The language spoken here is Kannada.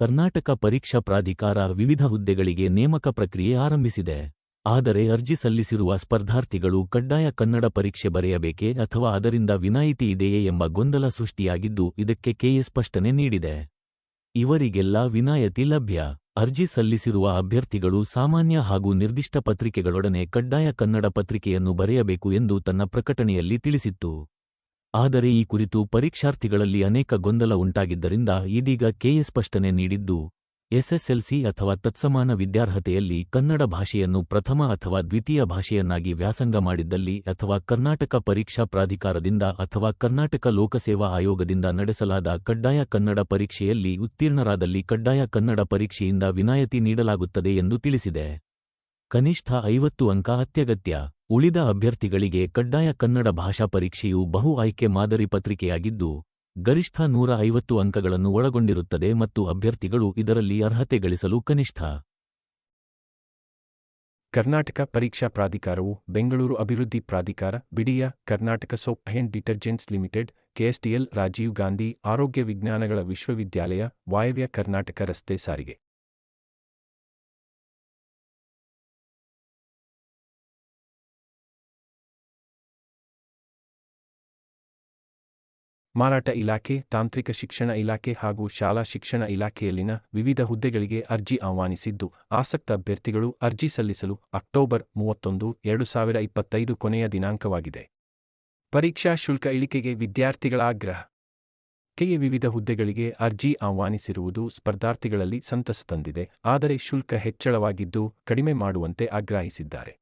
ಕರ್ನಾಟಕ ಪರೀಕ್ಷಾ ಪ್ರಾಧಿಕಾರ ವಿವಿಧ ಹುದ್ದೆಗಳಿಗೆ ನೇಮಕ ಪ್ರಕ್ರಿಯೆ ಆರಂಭಿಸಿದೆ. ಆದರೆ ಅರ್ಜಿ ಸಲ್ಲಿಸಿರುವ ಸ್ಪರ್ಧಾರ್ಥಿಗಳು ಕಡ್ಡಾಯ ಕನ್ನಡ ಪರೀಕ್ಷೆ ಬರೆಯಬೇಕೆ ಅಥವಾ ಅದರಿಂದ ವಿನಾಯಿತಿ ಇದೆಯೇ ಎಂಬ ಗೊಂದಲ ಸೃಷ್ಟಿಯಾಗಿದ್ದು ಇದಕ್ಕೆ ಕೆಎ ಸ್ಪಷ್ಟನೆ ನೀಡಿದೆ. ಇವರಿಗೆಲ್ಲ ವಿನಾಯಿತಿ ಲಭ್ಯ. ಅರ್ಜಿ ಸಲ್ಲಿಸಿರುವ ಅಭ್ಯರ್ಥಿಗಳು ಸಾಮಾನ್ಯ ಹಾಗೂ ನಿರ್ದಿಷ್ಟ ಪತ್ರಿಕೆಗಳೊಡನೆ ಕಡ್ಡಾಯ ಕನ್ನಡ ಪತ್ರಿಕೆಯನ್ನು ಬರೆಯಬೇಕು ಎಂದು ತನ್ನ ಪ್ರಕಟಣೆಯಲ್ಲಿ ತಿಳಿಸಿತ್ತು. ಆದರೆ ಈ ಕುರಿತು ಪರೀಕ್ಷಾರ್ಥಿಗಳಲ್ಲಿ ಅನೇಕ ಗೊಂದಲ ಉಂಟಾಗಿದ್ದರಿಂದ ಇದೀಗ ಕೆಎ ಸ್ಪಷ್ಟನೆ ನೀಡಿದ್ದು, ಎಸ್ಎಸ್ಎಲ್ಸಿ ಅಥವಾ ತತ್ಸಮಾನ ವಿದ್ಯಾರ್ಹತೆಯಲ್ಲಿ ಕನ್ನಡ ಭಾಷೆಯನ್ನು ಪ್ರಥಮ ಅಥವಾ ದ್ವಿತೀಯ ಭಾಷೆಯನ್ನಾಗಿ ವ್ಯಾಸಂಗ ಮಾಡಿದ್ದಲ್ಲಿ ಅಥವಾ ಕರ್ನಾಟಕ ಪರೀಕ್ಷಾ ಪ್ರಾಧಿಕಾರದಿಂದ ಅಥವಾ ಕರ್ನಾಟಕ ಲೋಕಸೇವಾ ಆಯೋಗದಿಂದ ನಡೆಸಲಾದ ಕಡ್ಡಾಯ ಕನ್ನಡ ಪರೀಕ್ಷೆಯಲ್ಲಿ ಉತ್ತೀರ್ಣರಾದಲ್ಲಿ ಕಡ್ಡಾಯ ಕನ್ನಡ ಪರೀಕ್ಷೆಯಿಂದ ವಿನಾಯಿತಿ ನೀಡಲಾಗುತ್ತದೆ ಎಂದು ತಿಳಿಸಿದೆ. ಕನಿಷ್ಠ ಐವತ್ತು ಅಂಕ ಅತ್ಯಗತ್ಯ. ಉಳಿದ ಅಭ್ಯರ್ಥಿಗಳಿಗೆ ಕಡ್ಡಾಯ ಕನ್ನಡ ಭಾಷಾ ಪರೀಕ್ಷೆಯು ಬಹು ಆಯ್ಕೆ ಮಾದರಿ ಪತ್ರಿಕೆಯಾಗಿದ್ದು, ಗರಿಷ್ಠ ನೂರ ಐವತ್ತು ಅಂಕಗಳನ್ನು ಒಳಗೊಂಡಿರುತ್ತದೆ ಮತ್ತು ಅಭ್ಯರ್ಥಿಗಳು ಇದರಲ್ಲಿ ಅರ್ಹತೆ ಗಳಿಸಲು ಕನಿಷ್ಠ. ಕರ್ನಾಟಕ ಪರೀಕ್ಷಾ ಪ್ರಾಧಿಕಾರವು ಬೆಂಗಳೂರು ಅಭಿವೃದ್ಧಿ ಪ್ರಾಧಿಕಾರ, BDA Karnataka soap and detergents limited, KSTL Rajiv Gandhi ಆರೋಗ್ಯ ವಿಜ್ಞಾನಗಳ ವಿಶ್ವವಿದ್ಯಾಲಯ, ವಾಯವ್ಯ ಕರ್ನಾಟಕ ರಸ್ತೆ ಸಾರಿಗೆ. ಮಾರಾಟ ಇಲಾಖೆ, ತಾಂತ್ರಿಕ ಶಿಕ್ಷಣ ಇಲಾಖೆ ಹಾಗೂ ಶಾಲಾ ಶಿಕ್ಷಣ ಇಲಾಖೆಯಲ್ಲಿನ ವಿವಿಧ ಹುದ್ದೆಗಳಿಗೆ ಅರ್ಜಿ ಆಹ್ವಾನಿಸಿದ್ದು, ಆಸಕ್ತ ಅಭ್ಯರ್ಥಿಗಳು ಅರ್ಜಿ ಸಲ್ಲಿಸಲು ಅಕ್ಟೋಬರ್ ಮೂವತ್ತೊಂದು, ಎರಡು ಸಾವಿರ ಇಪ್ಪತ್ತೈದು ಕೊನೆಯ ದಿನಾಂಕವಾಗಿದೆ. ಪರೀಕ್ಷಾ ಶುಲ್ಕ ಇಳಿಕೆಗೆ ವಿದ್ಯಾರ್ಥಿಗಳ ಆಗ್ರಹ. ಕೆಎ ವಿವಿಧ ಹುದ್ದೆಗಳಿಗೆ ಅರ್ಜಿ ಆಹ್ವಾನಿಸಿರುವುದು ಸ್ಪರ್ಧಾರ್ಥಿಗಳಲ್ಲಿ ಸಂತಸ ತಂದಿದೆ, ಆದರೆ ಶುಲ್ಕ ಹೆಚ್ಚಳವಾಗಿದ್ದು ಕಡಿಮೆ ಮಾಡುವಂತೆ ಆಗ್ರಹಿಸಿದ್ದಾರೆ.